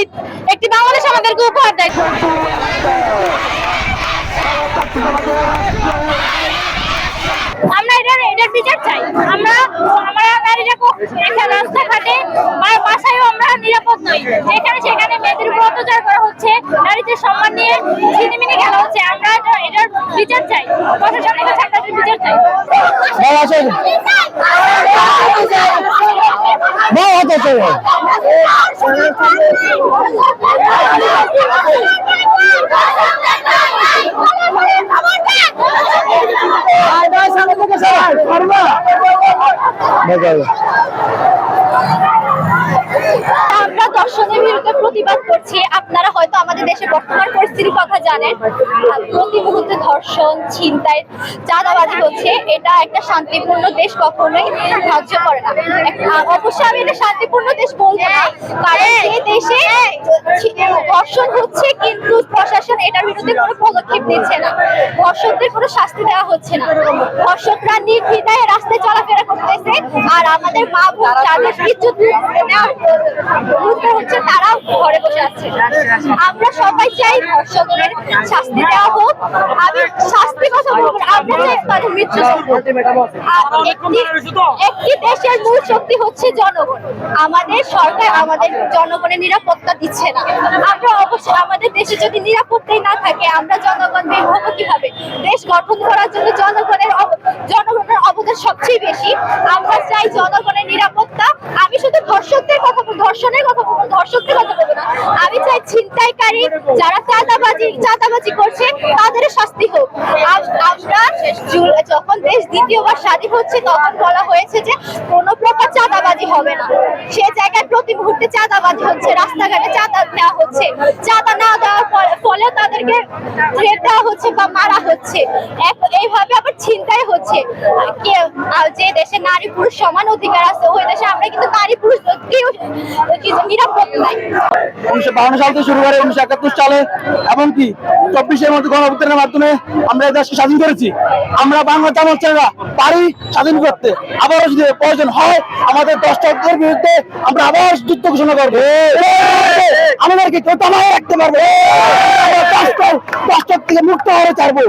শহীদ একটি বাংলাদেশ আমাদেরকে উপহার দেয়। আমরা এটা এটার বিচার চাই। আমরা আমরা নারীরা এখানে রাস্তাঘাটে বা বাসায়ও আমরা নিরাপদ নই। এখানে সেখানে মেয়েদের উপর অত্যাচার করা হচ্ছে নারীদের সম্মান নিয়ে ছিনিমিনি খেলা হচ্ছে। আমরা এটার বিচার চাই। প্রশাসনিক বিচার চাই। চলে আমরা দর্শনের বিরুদ্ধে প্রতিবাদ করছি। আপনারা হয়তো আমাদের দেশের বর্তমান পরিস্থিতির কথা জানেন প্রতি মুহূর্তে ধর্ষণ ছিনতাই চাঁদাবাজি হচ্ছে এটা একটা শান্তিপূর্ণ দেশ কখনোই ধার্য করে না। অবশ্যই আমি এটা শান্তিপূর্ণ দেশ বলব না কারণ যে দেশে ধর্ষণ হচ্ছে কিন্তু প্রশাসন এটার বিরুদ্ধে কোনো পদক্ষেপ নিচ্ছে না। ধর্ষকদের কোনো শাস্তি দেওয়া হচ্ছে না। ধর্ষকরা নির্দ্বিধায় রাস্তায় করতেছে আর আমাদের মা বোন মুহূর্তে হচ্ছে তারাও ঘরে বসে আছে। আমরা সবাই চাই ধর্ষকদের শাস্তি দেওয়া হোক। আমি শাস্তি কথা বলব আমরা চাই তাদের মৃত্যু একটি দেশের মূল শক্তি হচ্ছে জনগণ। আমাদের সরকার আমাদের জনগণের নিরাপত্তা দিচ্ছে না। আমরা অবশ্যই আমাদের দেশে যদি নিরাপত্তাই না থাকে আমরা জনগণ বের হব কীভাবে দেশ গঠন করার জন্য জনগণের অব- অবদান সবচেয়ে বেশি। আমরা চাই জনগণের নিরাপত্তা। আমি শুধু ধর্ষকদের কথা বলব, ধর্ষণের কথা বলব ধর্ষকদের কথা বলব না। আমি চাই ছিনতাইকারী যারা চাঁদাবাজি চাঁদাবাজি করছে, তাদের শাস্তি হোক। আম- আমরা যখন দেশ দ্বিতীয়বার স্বাধীন হচ্ছে, তখন বলা হয়েছে যে কোনো প্রকার চাঁদাবাজি হবে না। সে জায়গায় প্রতি মুহূর্তে চাঁদাবাজি হচ্ছে, রাস্তাঘাটে চাঁদা নেওয়া হচ্ছে। চাঁদা না দেওয়ার ফলে তাদেরকে থ্রেট হচ্ছে বা মারা হচ্ছে। এইভাবে আবার ছিনতাই হচ্ছে। যে দেশে নারী পুরুষ সমান অধিকার আছে, ওই দেশে আমরা কিন্তু নারী পুরুষ নিরাপদ নাই। উনিশশো বাহান্ন সাল থেকে শুরু করে উনিশশো একাত্তর সালে, এমনকি চব্বিশের মধ্যে মাধ্যমে আমরা দেশকে স্বাধীন করেছি। আমরা বাংলা জামাচ্ছেরা পারি স্বাধীন করতে। আবারও যদি প্রয়োজন হয়, আমাদের দশটার বিরুদ্ধে আমরা আবার যুদ্ধ ঘোষণা করব। আমাদেরকে কেউ তামায় রাখতে পারবে কষ্ট থেকে মুক্ত হয়ে ছাড়বো